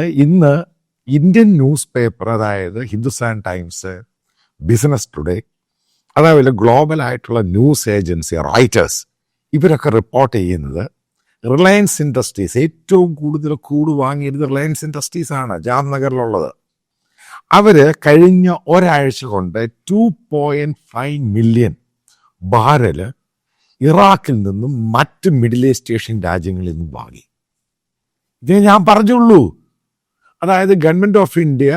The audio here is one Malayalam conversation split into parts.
ഇന്ന് ഇന്ത്യൻ ന്യൂസ് പേപ്പർ അതായത് ഹിന്ദുസ്ഥാൻ ടൈംസ് ബിസിനസ് ടുഡേ അതേപോലെ ഗ്ലോബൽ ആയിട്ടുള്ള ന്യൂസ് ഏജൻസി റൈറ്റേഴ്സ് ഇവരൊക്കെ റിപ്പോർട്ട് ചെയ്യുന്നത് റിലയൻസ് ഇൻഡസ്ട്രീസ് ഏറ്റവും കൂടുതൽ കൂട് വാങ്ങിയിരുന്നത് റിലയൻസ് ഇൻഡസ്ട്രീസ് ആണ് ജാംനഗറിലുള്ളത്. അവർ കഴിഞ്ഞ ഒരാഴ്ച കൊണ്ട് two point five million barrel ഇറാഖിൽ നിന്നും മറ്റ് മിഡിൽ ഈസ്റ്റ് ഏഷ്യൻ രാജ്യങ്ങളിൽ നിന്നും വാങ്ങി. ഇതേ ഞാൻ പറഞ്ഞുള്ളൂ. അതായത് ഗവൺമെന്റ് ഓഫ് ഇന്ത്യ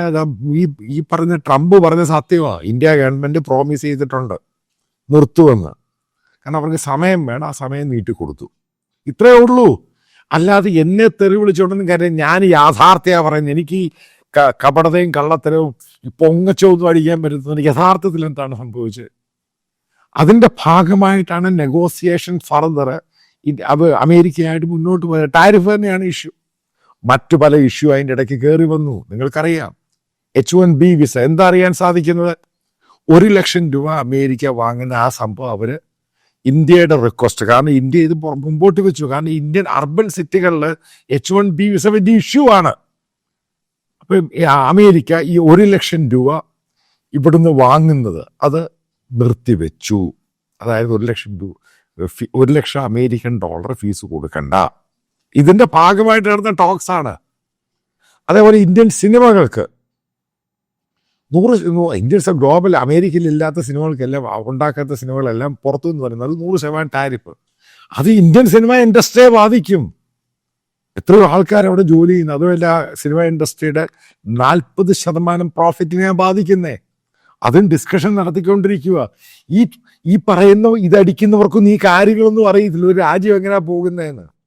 ഈ ഈ പറഞ്ഞ ട്രംപ് പറഞ്ഞ സത്യമാണ് ഇന്ത്യ ഗവൺമെന്റ് പ്രോമിസ് ചെയ്തിട്ടുണ്ട്. നിർത്തുമെന്ന്. കാരണം അവർക്ക് സമയം വേണം. ആ സമയം നീട്ടി കൊടുത്തു ഇത്രയേ ഉള്ളൂ. അല്ലാതെ എന്നെ തെറി വിളിച്ചോണ്ടെന്ന് കാര്യം ഞാൻ യാഥാർത്ഥ്യമാണ് പറയുന്നത്. എനിക്ക് കപടതയും കള്ളത്തരവും ഈ പൊങ്ങച്ചൊന്നും അടിക്കാൻ പറ്റുന്നത് യഥാർത്ഥത്തിൽ എന്താണ് സംഭവിച്ചത്? അതിന്റെ ഭാഗമായിട്ടാണ് നെഗോസിയേഷൻ ഫർദർ അത് അമേരിക്കയായിട്ട് മുന്നോട്ട് പോയത് ടാരിഫ് തന്നെയാണ് ഇഷ്യൂ മറ്റു പല ഇഷ്യൂ അതിന്റെ ഇടയ്ക്ക് കയറി വന്നു. നിങ്ങൾക്കറിയാം. എച്ച് വൺ ബി വിസ എന്താ അറിയാൻ സാധിക്കുന്നത്? ഒരു ലക്ഷം രൂപ അമേരിക്ക വാങ്ങുന്ന ആ സംഭവം അവർ ഇന്ത്യയുടെ റിക്വസ്റ്റ് കാരണം ഇന്ത്യ ഇത് മുമ്പോട്ട് വെച്ചു. കാരണം ഇന്ത്യൻ അർബൻ സിറ്റികളിൽ എച്ച് വൺ ബി വിസ വലിയ ഇഷ്യൂ ആണ്. അപ്പം അമേരിക്ക ഈ ഒരു ലക്ഷം രൂപ ഇവിടുന്ന് വാങ്ങുന്നത് അത് നിർത്തിവെച്ചു. അതായത് ഒരു ലക്ഷം രൂപ ഒരു ലക്ഷം അമേരിക്കൻ ഡോളർ ഫീസ് കൊടുക്കണ്ട. ഇതിന്റെ ഭാഗമായിട്ട് നടന്ന ടോക്സ് ആണ്. അതേപോലെ ഇന്ത്യൻ സിനിമകൾക്ക് നൂറ് ഇന്ത്യൻസ് ഗ്ലോബൽ അമേരിക്കയിൽ ഇല്ലാത്ത സിനിമകൾക്കെല്ലാം ഉണ്ടാക്കാത്ത സിനിമകളെല്ലാം പുറത്തു നിന്ന് പറയുന്നത് നൂറ് ശതമാനം ടാരിഫ് അത് ഇന്ത്യൻ സിനിമ ഇൻഡസ്ട്രിയെ ബാധിക്കും. എത്രയോ ആൾക്കാർ അവിടെ ജോലി ചെയ്യുന്നു. അതുമല്ല സിനിമ ഇൻഡസ്ട്രിയുടെ നാൽപ്പത് ശതമാനം പ്രോഫിറ്റിനെ ബാധിക്കുന്നേ. അതും ഡിസ്കഷൻ നടത്തിക്കൊണ്ടിരിക്കുക. ഈ ഈ പറയുന്ന ഇതടിക്കുന്നവർക്കൊന്നും ഈ കാര്യങ്ങളൊന്നും അറിയത്തില്ല. ഒരു രാജ്യം എങ്ങനെയാ പോകുന്നതെന്ന്